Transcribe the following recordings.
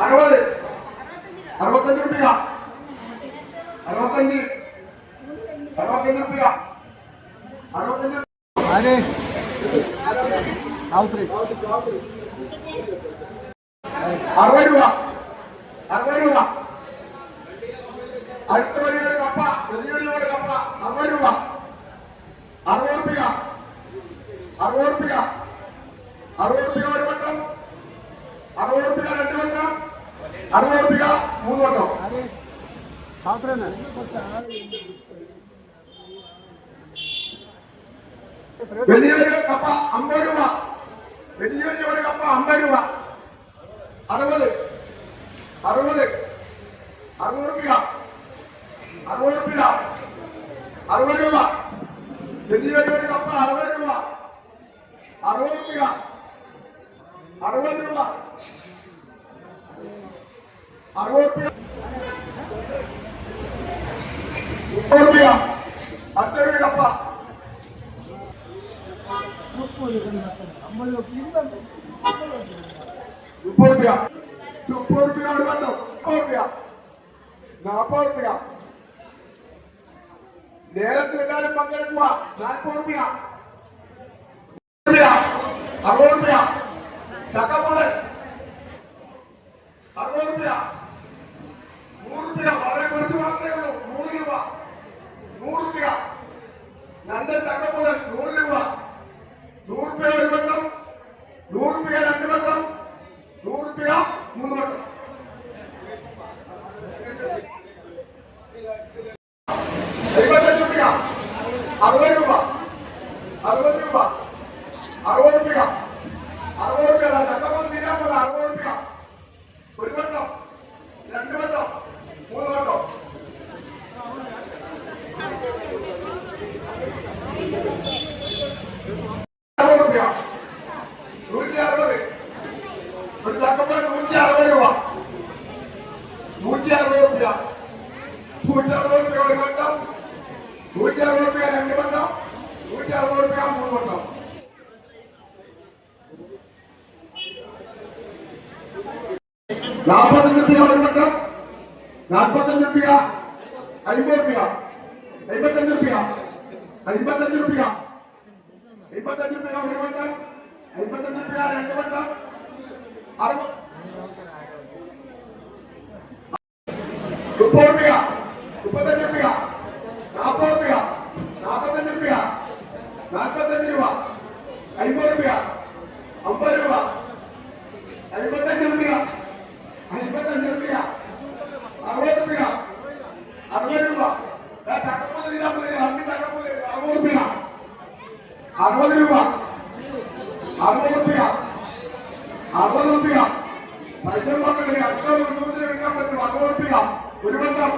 അറുപത്. അറുപത്തഞ്ച് റുപ്യ. അറുപത്തഞ്ച്. അറുപത്തഞ്ച് റുപ്യ. അറുപത്തഞ്ച് അറുപത് രൂപ. അറുപത് രൂപ. അടുത്ത വഴിയുടെ കപ്പ. വെല്ലുവിളിയുടെ കപ്പ. അറുപത് രൂപ. അറുപത് റുപ്യ. അറുപത് റുപ്യ. അറുപത് റുപ്യ ഒരു വട്ടം. അറുപത് റുപ്യ രണ്ട് വട്ടം. അറുപത് രൂപ മൂന്ന് വട്ടം. വലിയൊരു കപ്പ അമ്പത് രൂപ. വലിയൊരു കപ്പ അമ്പത് രൂപ. അറുപത്. അറുപത്. അറുപത് രൂപ. അറുപത് രൂപ. അറുപത് രൂപ. വലിയൊരു കപ്പ അറുപത് രൂപ. അറുപത് രൂപ. അറുപത് റുപ്യ മുപ്പത് രൂപ മുപ്പത് റുപ്യ. ഒരു വട്ടം മുപ്പത് രൂപ നാൽപ്പത് റുപ്യ. നേരത്തിൽ എല്ലാവരും പങ്കെടുക്കുക നാൽപ്പത് റുപ്യ അറുപത് രൂപ ചക്കപ്പുൾ അറുപത് റുപ്യ നൂറ് റുപ്യ വളരെ കുറച്ച് മാത്രമേ ഉള്ളൂ നൂറ് രൂപ നൂറ് നന്ദൻ നല്ല മുതൽ നൂറ് രൂപ. നൂറ് റുപ്യ ഒരു വട്ടം. നൂറ് റുപ്യ രണ്ട് വട്ടം. നൂറ് മൂന്ന് വട്ടം എഴുപത്തഞ്ച് റുപ്യ അറുപത് രൂപ അറുപത് രൂപ അറുപത് റുപ്യ അറുപത് റുപ്യ ചക്കപ്പുറം തീരാൻ പോലെ അറുപത് റുപ്യ ഒരു വട്ടം രണ്ട് വട്ടം മൂന്ന് വട്ടം അറുപത് റുപ്യ നൂറ്റി അറുപത് ഒരു ചക്കപ്പഴം നൂറ്റി അറുപത് രൂപ നൂറ്റി അറുപത് റുപ്യ നൂറ്റി അറുപത് റുപ്യ ഒരു വട്ടം നൂറ്റി അറുപത് റുപ്യ രണ്ട് വട്ടം നൂറ്റി അറുപത് റുപ്യ മൂന്ന് വട്ടം നാൽപ്പത്തഞ്ച് റുപ്യ ഒരു വട്ടം നാൽപ്പത്തഞ്ച് റുപ്യ അമ്പത് റുപ്യ അമ്പത്തഞ്ച് റുപ്യ അമ്പത്തഞ്ച് റുപ്യ അമ്പത്തഞ്ച് റുപ്യ ഒരു വട്ടം അമ്പത്തഞ്ച് റുപ്യ രണ്ട് വട്ടം അറുപത് മുപ്പത് റുപ്യ മുപ്പത്തഞ്ച് റുപ്യ നാൽപ്പത് റുപ്യ നാൽപ്പത്തഞ്ച് റുപ്യ നാൽപ്പത്തഞ്ച് രൂപ അമ്പത് റുപ്യ അമ്പത് രൂപ അമ്പത്തഞ്ച് റുപ്യ അമ്പത്തഞ്ച് റുപ്യ അറുപത് റുപ്യ അറുപത് രൂപ ദാ ചക്കപ്പൂൽ തീരാൻ പോയി അമ്പി ചക്കപ്പൂൽ അറുപത് റുപ്യ അറുപത് രൂപ അറുപത് റുപ്യ അറുപത് റുപ്യ പൈസ നോക്കണ്ടേ എടുക്കാൻ പറ്റും. അറുപത് ഒരു വട്ടം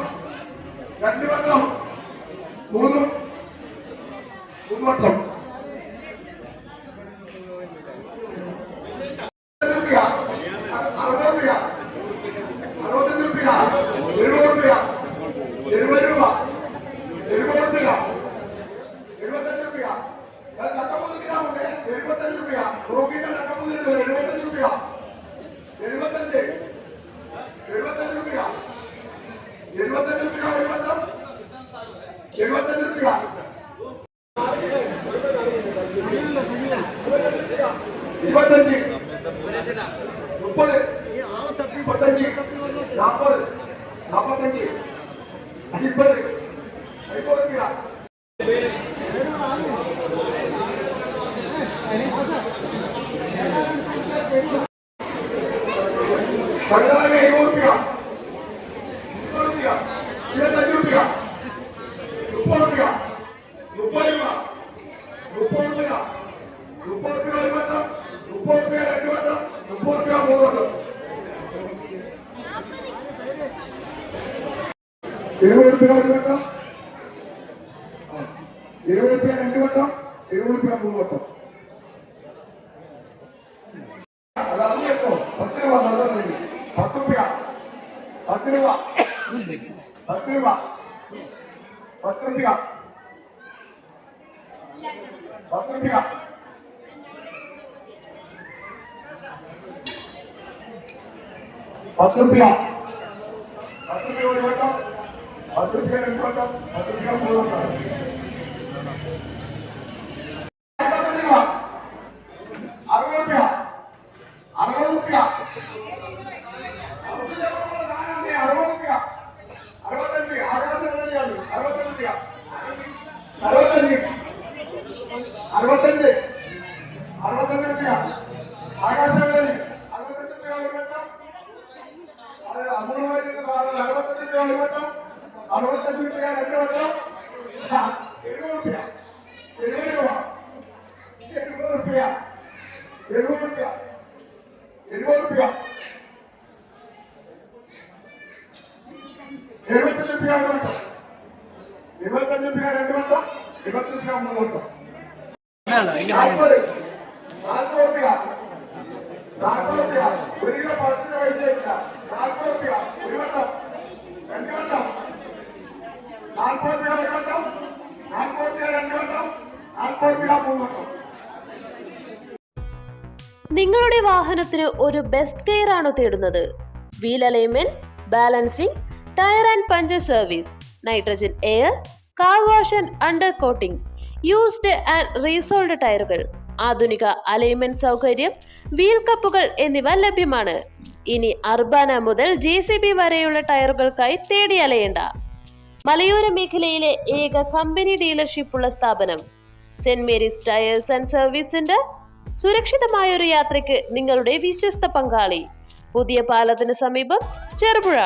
രണ്ട് വട്ടം മൂന്ന്. മൂന്ന് വട്ടം റുപ്യ അറുപത് റുപ്യ അറുപത്തഞ്ച് റുപ്യ എഴുപത് റുപ്യ എഴുപത് രൂപ എഴുപത് റുപ്യ എഴുപത്തഞ്ച് റുപ്യ ചക്കപ്പൂത്ത് തീരാമല്ലേ എഴുപത്തഞ്ച് റുപ്യ റോഗിന്റെ ചക്കപ്പൂത്തിനുണ്ട് എഴുപത്തഞ്ച് റുപ്യ എഴുപത്തഞ്ച് എഴുപത്തഞ്ച് റുപ്യ എഴുപത്തഞ്ച് റുപ്യ ഒരു വട്ടം എഴുപത്തഞ്ച് റുപ്യ ഇരുപത്തഞ്ച് മുപ്പത് മുപ്പത്തഞ്ച് നാൽപ്പത് നാൽപ്പത്തഞ്ച് അൻപത് അൻപത് റുപ്യ പതിനാല് എഴുപത് റുപ്യ ഇരുപത്തഞ്ച് റുപ്യ മുപ്പത് റുപ്യ മുപ്പത് രൂപ മുപ്പത് റുപ്യ മുപ്പത് റുപ്യ ഒരു വട്ടം മുപ്പത് റുപ്യ രണ്ട് വട്ടം മുപ്പത് റുപ്യ മൂന്ന് വട്ടം ഇരുപത് റുപ്യ ഒരു വട്ടം ഇരുപത് റുപ്യ രണ്ട് വട്ടം ഇരുപത് റുപ്യ മൂന്ന് വട്ടം അത് അറിഞ്ഞോ പത്ത് രൂപ നല്ല പത്ത് രൂപ പത്ത് രൂപ പത്ത് രൂപ പത്ത് രൂപ പത്ത് രൂപ പത്ത് റുപ്യ പത്ത് റുപ്യ ഒരു വട്ടം പത്ത് റുപ്യ രണ്ട് വട്ടം പത്ത് റുപ്യ മൂന്ന് വട്ടം അമ്പത്തഞ്ച് രൂപ അറുപത് റുപ്യ അറുപത് റുപ്യ അറുപത് റുപ്യ അറുപത്തഞ്ച് ആകാശവാണിയാണ് അറുപത്തഞ്ച് റുപ്യ അറുപത്തഞ്ച് അറുപത്തഞ്ച് അറുപത്തഞ്ച് റുപ്യ ആകാശവാണി അറുപത്തഞ്ച് റുപ്യ ഒരു വട്ടം അത് അമൂലമായിട്ട് സാധനം അറുപത്തഞ്ച് റുപ്യ ഒരു വട്ടം അറുപത്തഞ്ച് റുപ്യ രണ്ട് വട്ടം ആ, എഴുപത് റുപ്യ എഴുപത് രൂപ എഴുപത് ഒരു വട്ടം എഴുപത്തഞ്ച് റുപ്യ രണ്ട് വട്ടം എഴുപത്തഞ്ച് റുപ്യ വട്ടം നാൽപ്പത് നാൽപ്പത് റുപ്യ നാൽപ്പത് റുപ്യ ഒരു കിലോ പത്തിന് പൈസ ഇല്ല നാൽപ്പത് റുപ്യ ഒരു വട്ടം രണ്ട് വട്ടം. നാൽപ്പത് റുപ്യ ഒരു വട്ടം നാൽപ്പത് റുപ്യ രണ്ട് വട്ടം നാൽപ്പത് റുപ്യ മൂന്ന് വട്ടം. നിങ്ങളുടെ വാഹനത്തിന് ഒരു ബെസ്റ്റ് കെയർ ആണോ തേടുന്നത്? Wheel alignments balancing tyre and puncture service nitrogen air car wash and under coating used and resold ടയറുകൾ ആധുനിക അലൈൻമെന്റ് സൗകര്യം വീൽ കപ്പുകൾ എന്നിവ ലഭ്യമാണ്. ഇനി അർബാന മുതൽ ജെ സി ബി വരെയുള്ള ടയറുകൾക്കായി തേടി അലയേണ്ട. മലയോര മേഖലയിലെ ഏക കമ്പനി ഡീലർഷിപ്പ് ഉള്ള സ്ഥാപനം saint Mary's tyres and service centre സുരക്ഷിതമായ ഒരു യാത്രയ്ക്ക് നിങ്ങളുടെ വിശ്വസ്ത പങ്കാളി. പുതിയ പാലത്തിന് സമീപം ചെറുപുഴ.